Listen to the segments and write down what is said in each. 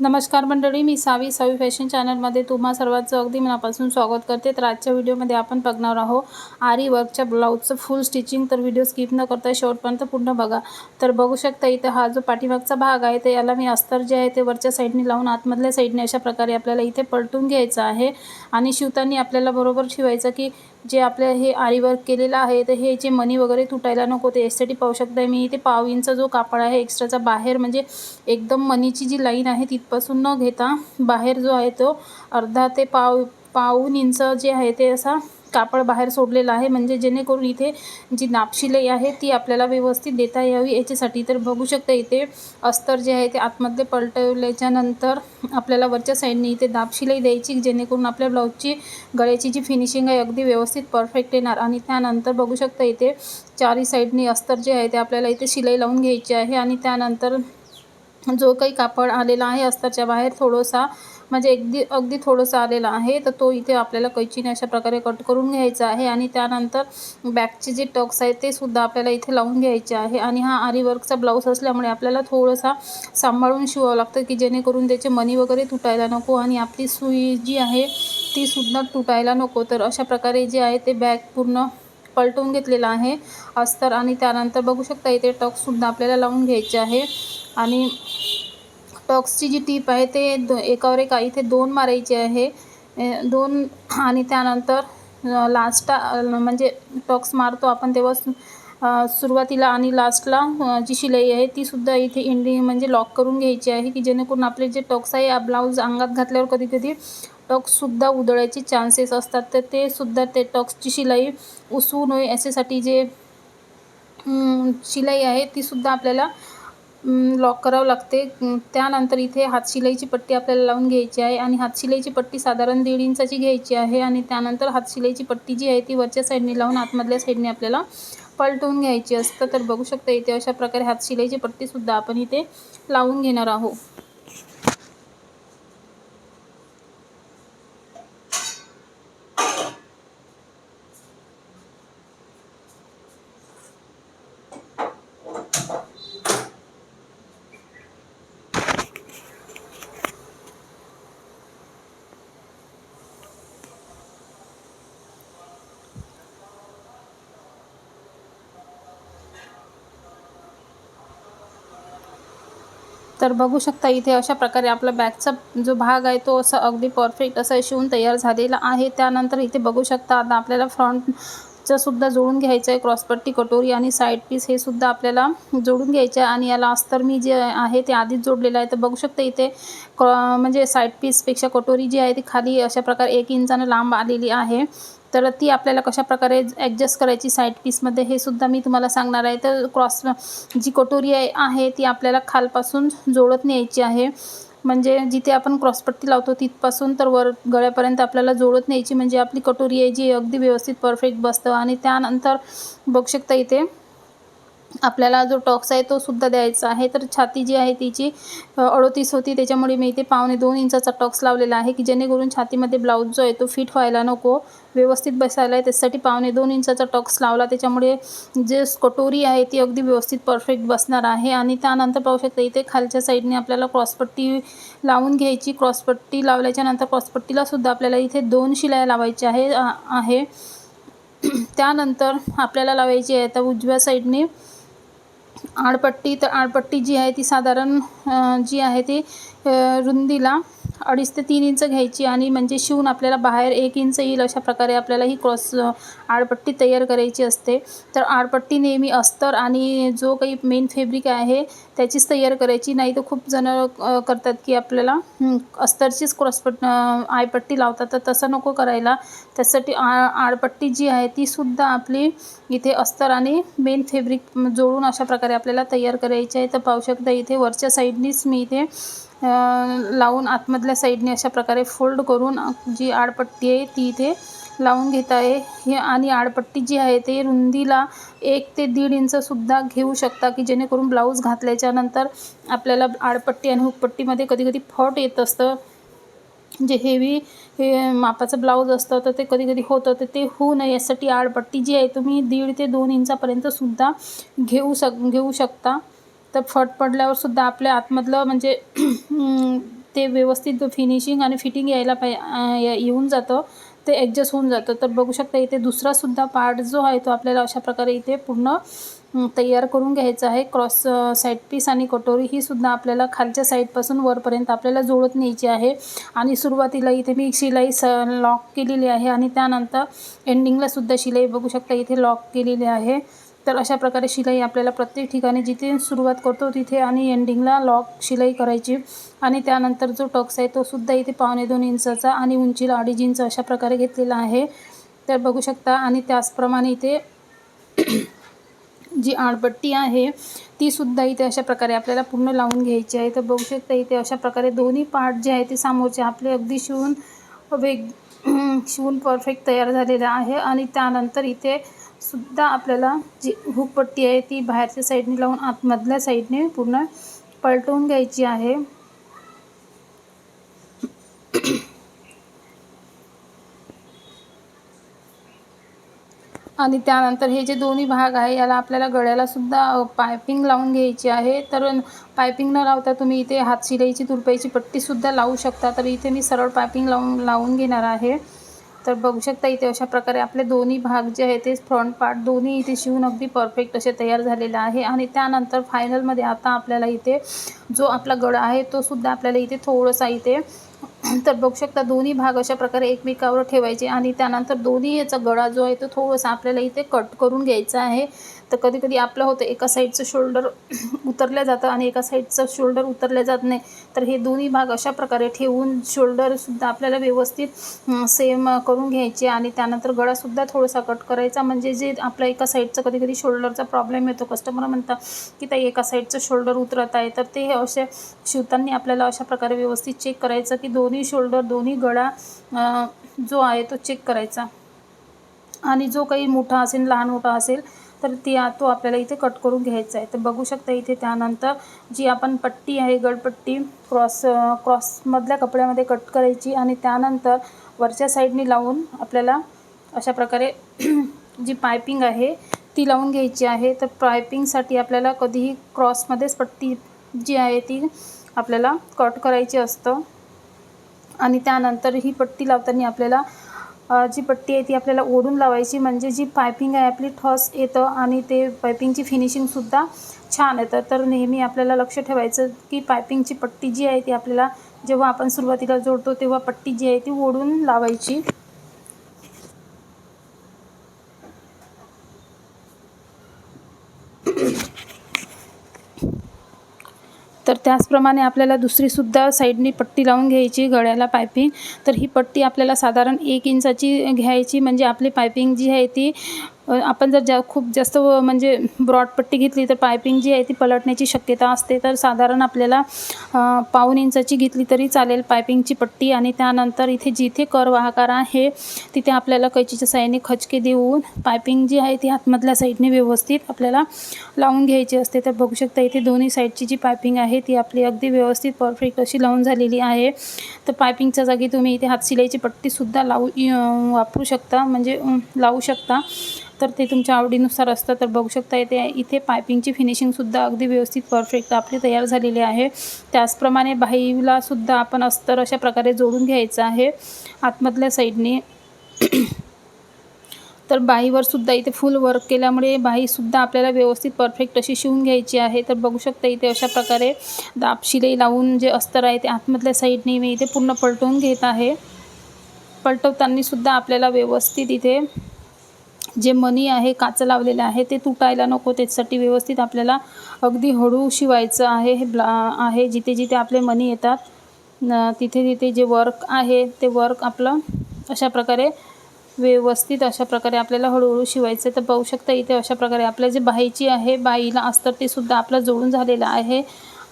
नमस्कार मंडळी मी सावी सावी फॅशन चॅनलमध्ये तुम्हा सर्वांचं अगदी मनापासून स्वागत करते. तर आजच्या व्हिडिओमध्ये आपण बघणार आहोत आरी वर्कच्या ब्लाऊजचं फुल स्टिचिंग तर व्हिडिओ स्किप न करता शेवटपर्यंत पूर्ण बघा. तर बघू शकता इथं हा जो पाठीमागचा भाग आहे तर याला मी अस्तर जे आहे ते वरच्या साईडने लावून आतमधल्या साईडने अशा प्रकारे आपल्याला इथे पलटून घ्यायचं आहे. आणि शिवताना आपल्याला बरोबर शिवायचं की जे आपल्या हे आरीवर्क केलेलं आहे तर हे जे मनी वगैरे तुटायला नको ते यासाठी पाहू शकताय मी. इथे पाव इंचा जो कापड आहे एक्स्ट्राचा बाहेर म्हणजे एकदम मनीची जी लाईन आहे तिथपासून न घेता बाहेर जो आहे तो अर्धा ते पाव पाऊन इंच जे आहे ते असा कापड बाहेर सोडलेला आहे. म्हणजे जेणेकरून इथे जी नापशिलाई आहे ती आपल्याला व्यवस्थित देता यावी. याच्यासाठी तर बघू शकता इथे अस्तर जे आहे ते आतमध्ये पलटवल्याच्या नंतर आपल्याला वरच्या साईडने इथे दापशिलाई द्यायची जेणेकरून आपल्या ब्लाऊजची गळ्याची जी फिनिशिंग आहे अगदी व्यवस्थित परफेक्ट येणार. आणि त्यानंतर बघू शकता इथे चारी साईडने अस्तर जे आहे ते आपल्याला इथे शिलाई लावून घ्यायची आहे. आणि त्यानंतर जो काही कापड आलेला आहे अस्तरच्या बाहेर थोडंसा म्हणजे अगदी अगदी थोडंसं आलेलं आहे तर तो इथे आपल्याला कैचीने अशा प्रकारे कट करून घ्यायचा आहे आणि त्यानंतर बॅकचे जे टक्स आहेत ते सुद्धा आपल्याला इथे लावून घ्यायचे आहे आणि हा आरीवर्कचा ब्लाऊज असल्यामुळे आपल्याला थोडंसा सांभाळून शिवावं लागतं की जेणेकरून त्याचे मनी वगैरे तुटायला नको आणि आपली सुई जी आहे ती सुद्धा तुटायला नको. तर अशा प्रकारे जे आहे ते बॅग पूर्ण पलटवून घेतलेलं आहे अस्तर आणि त्यानंतर बघू शकता इथे टक्ससुद्धा आपल्याला लावून घ्यायचे आहे आणि टॉक्सची जी टीप आहे ते दो एकावर एक इथे दोन मारायचे आहे. दोन आणि त्यानंतर लास्टा म्हणजे टॉक्स मारतो आपण तेव्हा सुरुवातीला आणि लास्टला जी शिलाई आहे ती सुद्धा इथे इंडी म्हणजे लॉक करून घ्यायची आहे की जेणेकरून आपले जे टॉक्स आहे ब्लाऊज अंगात घातल्यावर कधी कधी टॉक्ससुद्धा उधळायचे चान्सेस असतात. तर ते सुद्धा ते टॉक्सची शिलाई उसवू नये याच्यासाठी जे शिलाई आहे तीसुद्धा आपल्याला लॉक करावं लागते. त्यानंतर इथे हातशिलाईची पट्टी आपल्याला लावून घ्यायची आहे आणि हातशिलाईची पट्टी साधारण दीड इंचाची घ्यायची आहे आणि त्यानंतर हातशिलाईची पट्टी जी आहे ती वरच्या साईडने लावून आतमधल्या साईडने आपल्याला पलटवून घ्यायची असतं. तर बघू शकता इथे अशा प्रकारे हातशिलाईची पट्टीसुद्धा आपण इथे लावून घेणार आहोत. तर बघू शकता इथे अशा प्रकारे आपला बॅगचा जो भाग आहे तो असा अगदी परफेक्ट असा शिवून तयार झालेला आहे. त्यानंतर इथे बघू शकता आता आपल्याला फ्रंट सुद्धा जोडून घ्यायचं आहे क्रॉसपट्टी कटोरी आणि साईड पीस हे सुद्धा आपल्याला जोडून घ्यायचं आहे आणि याला अस्तर मी जे आहे ते आधीच जोडलेलं आहे. तर बघू शकता इथे क्रॉ म्हणजे साईड पीसपेक्षा कटोरी जी आहे ती खाली अशा प्रकारे एक इंचानं लांब आलेली आहे. तर ती आपल्याला कशा प्रकारे ॲडजस्ट करायची साईड पीसमध्ये हे सुद्धा मी तुम्हाला सांगणार आहे. तर क्रॉस जी कटोरी आहे ती आपल्याला खालपासून जोडत न्यायची आहे. म्हणजे जिथे आपण क्रॉसपट्टी लावतो तिथपासून तर वर गळ्यापर्यंत आपल्याला जोडत न्यायची. म्हणजे आपली कटोरी आहे जी अगदी व्यवस्थित परफेक्ट बसतं. आणि त्यानंतर बघू शकता इथे आपल्याला जो टॉक्स आहे तो सुद्धा द्यायचा आहे. तर छाती जी आहे तिची अडोतीस होती. त्याच्यामुळे मी इथे पावणे दोन इंचाचा टॉक्स लावलेला आहे की जेणेकरून छातीमध्ये ब्लाऊज जो आहे तो फिट व्हायला नको व्यवस्थित बसायला आहे. त्यासाठी पावणे दोन इंचाचा टॉक्स लावला. त्याच्यामुळे जे कटोरी आहे ती अगदी व्यवस्थित परफेक्ट बसणार आहे. आणि त्यानंतर पाहू शकता इथे खालच्या साईडने आपल्याला क्रॉसपट्टी लावून घ्यायची. क्रॉसपट्टी लावल्याच्या नंतर आपल्याला इथे दोन शिलाया लावायच्या आहे आहे. त्यानंतर आपल्याला लावायची आहे. आता उजव्या साईडने आडपट्टी तर आडपट्टी जी आहे ती साधारण जी आहे ती रुंदीला अडीच ते तीन इंच घ्यायची आणि म्हणजे शिवून आपल्याला बाहेर एक इंच येईल अशा प्रकारे आपल्याला ही क्रॉस आडपट्टी तयार करायची असते. तर आडपट्टी नेहमी अस्तर आणि जो काही मेन फेब्रिक आहे त्याचीच तयार करायची. नाही तर खूप जणं करतात की आपल्याला अस्तरचीच क्रॉसपट आयपट्टी लावतात. तर तसं नको करायला. त्यासाठी आ आडपट्टी जी आहे तीसुद्धा आपली इथे अस्तर आणि मेन फेब्रिक जोडून अशा प्रकारे आपल्याला तयार करायची आहे. तर पाहू शकता इथे वरच्या साईडनीच मी इथे लावून आतमधल्या साईडने अशा प्रकारे फोल्ड करून जी आडपट्टी आहे ती इथे लावून घेत आहे. हे आणि आडपट्टी जी आहे ते रुंदीला एक ते दीड इंचसुद्धा घेऊ शकता की जेणेकरून ब्लाऊज घातल्याच्या नंतर आपल्याला आडपट्टी आणि हुकपट्टीमध्ये कधी कधी फॉट येत असतं. जे हेवी हे मापाचं ब्लाऊज असतं तर ते कधी कधी होतं तर ते होऊ नये. यासाठी आडपट्टी जी आहे तुम्ही दीड ते दोन इंचापर्यंतसुद्धा घेऊ शक घेऊ शकता. तर फट पडल्यावर सुद्धा आपल्या आतमधलं म्हणजे ते व्यवस्थित फिनिशिंग आणि फिटिंग यायला पाय येऊन जातं. ते ॲडजस्ट होऊन जातं. तर बघू शकता इथे दुसरासुद्धा पार्ट जो आहे तो आपल्याला अशा प्रकारे इथे पूर्ण तयार करून घ्यायचा आहे. क्रॉस साईड पीस आणि कटोरी ही सुद्धा आपल्याला खालच्या साईडपासून वरपर्यंत आपल्याला जोडत न्यायची आहे. आणि सुरुवातीला इथे मी शिलाई स लॉक केलेली आहे. आणि त्यानंतर एंडिंगला सुद्धा शिलाई बघू शकता इथे लॉक केलेली आहे. तर अशा प्रकारे शिलाई आपल्याला प्रत्येक ठिकाणी जिथे सुरुवात करतो तिथे आणि एंडिंगला लॉक शिलाई करायची. आणि त्यानंतर जो टक्स आहे तो सुद्धा इथे पावणे दोन इंचाचा आणि उंचीला अडीच इंच अशा प्रकारे घेतलेला आहे. तर बघू शकता आणि त्याचप्रमाणे इथे जी आडपट्टी आहे ती सुद्धा इथे अशा प्रकारे आपल्याला पूर्ण लावून घ्यायची आहे. तर बघू शकता इथे अशा प्रकारे दोन्ही पार्ट जे आहे ते समोरचे आपले अगदी शिवून वेग शिवून परफेक्ट तयार झालेलं आहे. आणि त्यानंतर इथे सुद्धा आपल्याला जी हुकपट्टी आहे ती बाहेरच्या साईडने लावून आतमधल्या साईडने पूर्ण पलटवून घ्यायची आहे. आणि त्यानंतर हे जे दोन्ही भाग आहे याला आपल्याला गळ्याला सुद्धा पायपिंग लावून घ्यायची आहे. तर पायपिंग न लावता तुम्ही इथे हात शिलाईची तुरपाईची पट्टीसुद्धा लावू शकता. तर इथे मी सरळ पायपिंग लावून लावून घेणार आहे. तर बघू शकता इथे अशा प्रकारे आपले दोन्ही भाग जे आहे ते फ्रंट पार्ट दोन्ही इथे शिवून अगदी परफेक्ट असे तयार झालेलं आहे. आणि त्यानंतर फायनलमध्ये आता आपल्याला इथे जो आपला गळा आहे तो सुद्धा आपल्याला इथे थोडासा इथे तर बघू शकता दोन्ही भाग अशा प्रकारे एकमेकावर ठेवायचे आणि त्यानंतर दोन्ही याचा गळा जो आहे तो थोडासा आपल्याला इथे कट करून घ्यायचा आहे. तर कधी कधी आपलं होतं एका साईडचं शोल्डर उतरलं जातं आणि एका साईडचं शोल्डर उतरलं जात नाही. तर हे दोन्ही भाग अशा प्रकारे ठेवून शोल्डरसुद्धा आपल्याला व्यवस्थित सेम करून घ्यायचे आणि त्यानंतर गळासुद्धा थोडासा कट करायचा. म्हणजे जे आपल्या एका साईडचं कधी कधी शोल्डरचा प्रॉब्लेम येतो कस्टमर म्हणतात की ताई एका साईडचं शोल्डर उतरत आहे. तर ते असे शिवताना आपल्याला अशा प्रकारे व्यवस्थित चेक करायचं की दोन्ही शोल्डर दोन्ही गळा जो आहे तो चेक करायचा. आणि जो काही मोठा असेल लहान मोठा असेल तर ती तो आपल्याला इथे कट करून घ्यायचा आहे. तर बघू शकता इथे त्यानंतर जी आपण पट्टी आहे गडपट्टी क्रॉस क्रॉसमधल्या कपड्यामध्ये कट करायची आणि त्यानंतर वरच्या साईडने लावून आपल्याला अशा प्रकारे जी पायपिंग आहे ती लावून घ्यायची आहे. तर पायपिंगसाठी आपल्याला कधीही क्रॉसमध्येच पट्टी जी आहे ती आपल्याला कट करायची असतं. आणि त्यानंतर ही पट्टी लावताना आपल्याला जी पट्टी आहे ती आपल्याला ओढून लावायची. म्हणजे जी पायपिंग आहे आपली ठस येतं आणि ते पायपिंगची फिनिशिंगसुद्धा छान येतं. तर नेहमी आपल्याला लक्ष ठेवायचं की पायपिंगची पट्टी जी आहे ती आपल्याला जेव्हा आपण सुरुवातीला जोडतो तेव्हा पट्टी जी आहे ती ओढून लावायची. तर त्याचप्रमाणे आपल्याला दुसरीसुद्धा साईडनी पट्टी लावून घ्यायची गळ्याला पायपिंग. तर ही पट्टी आपल्याला साधारण एक इंचाची घ्यायची. म्हणजे आपली पायपिंग जी आहे ती आपण जर जा खूप जास्त व- म्हणजे ब्रॉड पट्टी घेतली तर पायपिंग जी आहे ती पलटण्याची शक्यता असते. तर साधारण आपल्याला पाऊन पाऊण इंचाची घेतली तरी चालेल पायपिंगची पट्टी आणि त्यानंतर इथे जिथे कर्व आकार आहे तिथे आपल्याला कैचीच्या साहाय्याने खचके देऊन पायपिंग जी आहे ती आतमधल्या साईडने व्यवस्थित आपल्याला लावून घ्यायची असते. तर बघू शकता इथे दोन्ही साईडची जी पायपिंग आहे ती आपली अगदी व्यवस्थित परफेक्ट अशी लावून झालेली आहे. तर पायपिंगच्या जागी तुम्ही इथे हातशिलाईची पट्टीसुद्धा लावू वापरू शकता म्हणजे लावू शकता. तर ते तुमच्या आवडीनुसार असतं तर बघू शकता येते इथे पायपिंगची फिनिशिंगसुद्धा अगदी व्यवस्थित परफेक्ट आपली तयार झालेली आहे. त्याचप्रमाणे बाहीलासुद्धा आपण अस्तर अशा प्रकारे जोडून घ्यायचं आहे आतमधल्या साईडने तर बाहीवर सुद्धा इथे फुल वर्क केल्यामुळे बाहीसुद्धा आपल्याला व्यवस्थित परफेक्ट अशी शिवून घ्यायची आहे. तर बघू शकता इथे अशा प्रकारे दाब शिलाई लावून जे अस्तर आहे ते आतमधल्या साईडने मी इथे पूर्ण पलटवून घेत आहे. पलटवताना सुद्धा आपल्याला व्यवस्थित इथे जे मनी आहे काचं लावलेलं आहे ते तुटायला नको त्याच्यासाठी व्यवस्थित आपल्याला अगदी हळू शिवायचं आहे हे ब्ला आहे जिथे जिथे आपले मनी येतात तिथे तिथे जे वर्क आहे ते वर्क आपलं अशा प्रकारे व्यवस्थित अशा प्रकारे आपल्याला हळूहळू शिवायचं आहे. तर पाहू शकता इथे अशा प्रकारे आपल्या जे बाईची आहे बाईला अस्तर ते सुद्धा आपलं जोडून झालेलं आहे.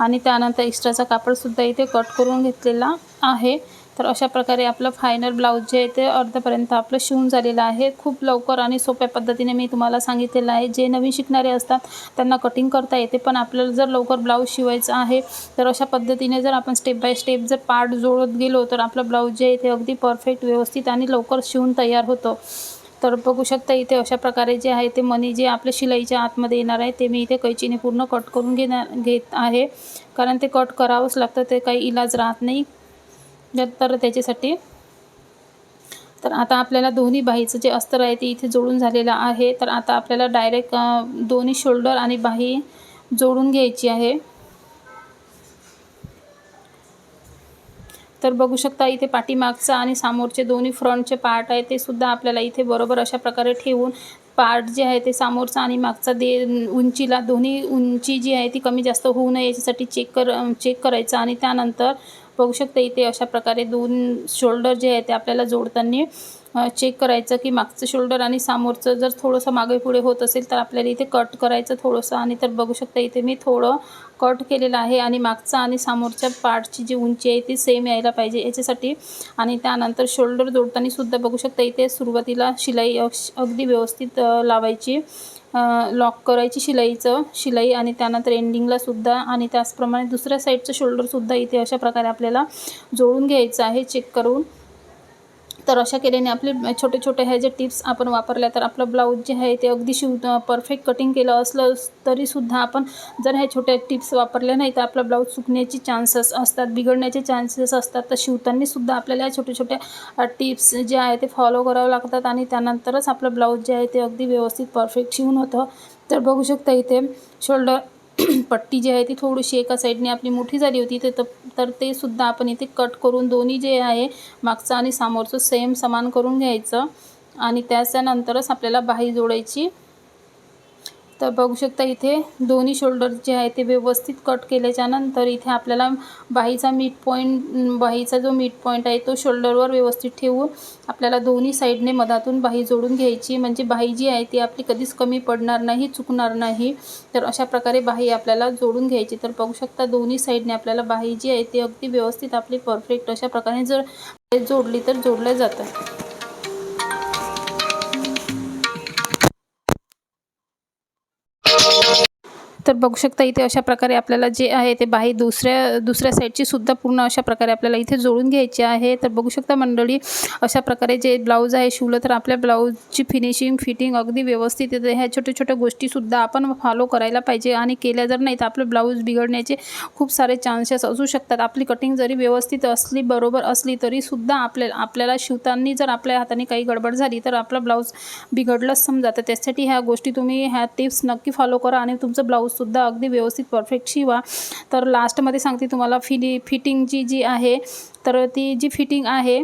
आणि त्यानंतर एक्स्ट्राचा कापडसुद्धा इथे कट करून घेतलेला आहे. तर अशा प्रकारे आपलं फायनल ब्लाऊज जे आहे ते अर्धपर्यंत आपलं शिवून झालेलं आहे. खूप लवकर आणि सोप्या पद्धतीने मी तुम्हाला सांगितलेलं आहे. जे नवीन शिकणारे असतात त्यांना कटिंग करता येते पण आपल्याला जर लवकर ब्लाऊज शिवायचं आहे तर अशा पद्धतीने जर आपण स्टेप बाय स्टेप जर पार्ट जोडत गेलो तर आपलं ब्लाऊज जे आहे ते अगदी परफेक्ट व्यवस्थित आणि लवकर शिवून तयार होतं. तर बघू शकता इथे अशा प्रकारे जे आहे ते मनी जे आपल्या शिलाईच्या आतमध्ये येणार आहे ते मी इथे कैचीने पूर्ण कट करून घेणार घेत आहे. कारण ते कट करावंच लागतं ते काही इलाज राहत नाही. तर त्याच्यासाठी. तर आता आपल्याला दोन्ही बाहीचं जे अस्तर आहे ते इथे जोडून झालेलं आहे. तर आता आपल्याला डायरेक्ट दोन्ही शोल्डर आणि बाही जोडून घ्यायची आहे. तर बघू शकता इथे पाठीमागचा आणि समोरचे दोन्ही फ्रंटचे पार्ट आहे ते सुद्धा आपल्याला इथे बरोबर अशा प्रकारे ठेवून पार्ट जे आहे ते समोरचा आणि मागचा दे उंचीला दोन्ही उंची जी आहे ती कमी जास्त होऊ नये याच्यासाठी चेक कर चेक करायचं आणि त्यानंतर बघू शकता इथे अशा प्रकारे दोन शोल्डर जे आहे ते आपल्याला जोडताना चेक करायचं की मागचं शोल्डर आणि समोरचं जर थोडंसं मागे पुढे होत असेल तर आपल्याला इथे कट करायचं थोडंसं. आणि तर बघू शकता इथे मी थोडं कट केलेलं आहे आणि मागचा आणि समोरच्या पार्टची जी उंची आहे ती सेम यायला पाहिजे याच्यासाठी. आणि त्यानंतर शोल्डर जोडताना सुद्धा बघू शकता इथे सुरुवातीला शिलाई अगदी व्यवस्थित लावायची. लॉक करायची शिलाईचं शिलाई आणि त्यानंतर एंडिंगला सुद्धा आणि त्याचप्रमाणे दुसऱ्या साईडचं शोल्डरसुद्धा इथे अशा प्रकारे आपल्याला जोडून घ्यायचं आहे चेक करून. तर अशा केल्याने आपले छोटे छोटे ह्या जे टिप्स आपण वापरल्या तर आपलं ब्लाऊज जे आहे ते अगदी शिव परफेक्ट कटिंग केलं असलं तरीसुद्धा आपण जर ह्या छोट्या टिप्स वापरल्या नाही तर आपलं ब्लाऊज सुकण्याचे चान्सेस असतात बिघडण्याचे चान्सेस असतात. तर शिवतानासुद्धा आपल्याला ह्या छोट्या छोट्या टिप्स जे आहे ते फॉलो करावं लागतात आणि त्यानंतरच आपलं ब्लाऊज जे आहे ते अगदी व्यवस्थित परफेक्ट शिवून होतं. तर बघू शकता इथे शोल्डर पट्टी जी आहे ती थोडीशी एका साईडने आपली मोठी झाली होती ते तर ते सुद्धा आपण इथे कट करून दोन्ही जे आहे मागचं आणि समोरचं सेम समान करून घ्यायचं. आणि त्याच्यानंतरच आपल्याला बाही जोडायची. तर बघू शकता इथे दोन्ही शोल्डर जे आहे ते व्यवस्थित कट केल्याच्यानंतर इथे आपल्याला बाहीचा मिड पॉईंट बाहीचा जो मिड पॉईंट आहे तो शोल्डरवर व्यवस्थित ठेवून आपल्याला दोन्ही साईडने मधातून बाही जोडून घ्यायची. म्हणजे बाही जी आहे ती आपली कधीच कमी पडणार नाही चुकणार नाही. तर अशा प्रकारे बाही आपल्याला जोडून घ्यायची. तर बघू शकता दोन्ही साईडने आपल्याला बाही जी आहे ती अगदी व्यवस्थित आपली परफेक्ट अशा प्रकारे जर जोडली तर जोडलं जातं तर बघू शकता इथे अशा प्रकारे आपल्याला जे आहे ते बाही दुसऱ्या दुसऱ्या साईडची सुद्धा पूर्ण अशा प्रकारे आपल्याला इथे जोडून घ्यायची आहे. तर बघू शकता मंडळी अशा प्रकारे जे ब्लाऊज आहे शिवलं तर आपल्या ब्लाऊजची फिनिशिंग फिटिंग अगदी व्यवस्थित येते. ह्या छोट्या छोट्या गोष्टीसुद्धा आपण फॉलो करायला पाहिजे आणि केल्या जर नाही तर आपलं ब्लाऊज बिघडण्याचे खूप सारे चान्सेस असू शकतात. आपली कटिंग जरी व्यवस्थित असली बरोबर असली तरीसुद्धा आपल्या आपल्याला शिवताना जर आपल्या हाताने काही गडबड झाली तर आपलं ब्लाऊज बिघडलंच समजा. तर त्यासाठी ह्या गोष्टी तुम्ही ह्या टिप्स नक्की फॉलो करा आणि तुमचं ब्लाऊज सुद्धा अगदी व्यवस्थित परफेक्ट शिवा. तर लास्टमध्ये सांगते तुम्हाला फिली फिटिंगची जी आहे तर ती जी फिटिंग आहे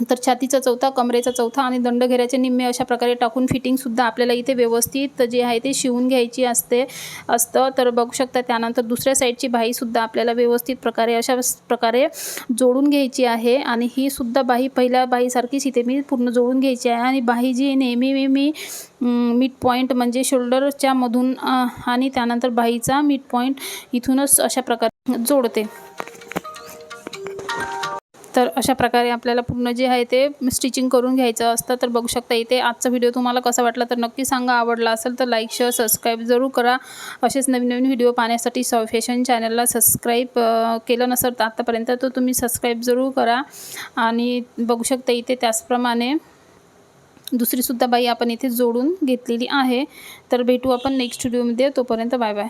तर छातीचा चौथा कमरेचा चौथा आणि दंडघेऱ्याचे निम्मे अशा प्रकारे टाकून फिटिंगसुद्धा आपल्याला इथे व्यवस्थित जे आहे ते शिवून घ्यायची असते असतं. तर बघू शकता त्यानंतर दुसऱ्या साईडची बाईसुद्धा आपल्याला व्यवस्थित प्रकारे अशा प्रकारे जोडून घ्यायची आहे आणि ही सुद्धा बाही पहिल्या बाहीसारखीच इथे मी पूर्ण जोडून घ्यायची आहे आणि बाही जी नेहमी मी मी मिड पॉईंट म्हणजे शोल्डरच्या मधून आणि त्यानंतर बाईचा मिड पॉईंट इथूनच अशा प्रकारे जोडते. तर अशा प्रकारे आपल्याला पूर्ण जे आहे ते स्टिचिंग करून घ्यायचं असतं. तर बघू शकता इथे आजचा व्हिडिओ तुम्हाला कसा वाटला तर नक्की सांगा. आवडला असेल तर लाईक शेअर सबस्क्राईब जरूर करा. असेच नवीन नवीन व्हिडिओ पाहण्यासाठी सॉ फॅशन चॅनलला सबस्क्राईब केलं नसेल तर आत्तापर्यंत तो तुम्ही सबस्क्राईब जरूर करा. आणि बघू शकता इथे त्याचप्रमाणे दुसरीसुद्धा बाई आपण इथे जोडून घेतलेली आहे. तर भेटू आपण नेक्स्ट व्हिडिओमध्ये तोपर्यंत बाय बाय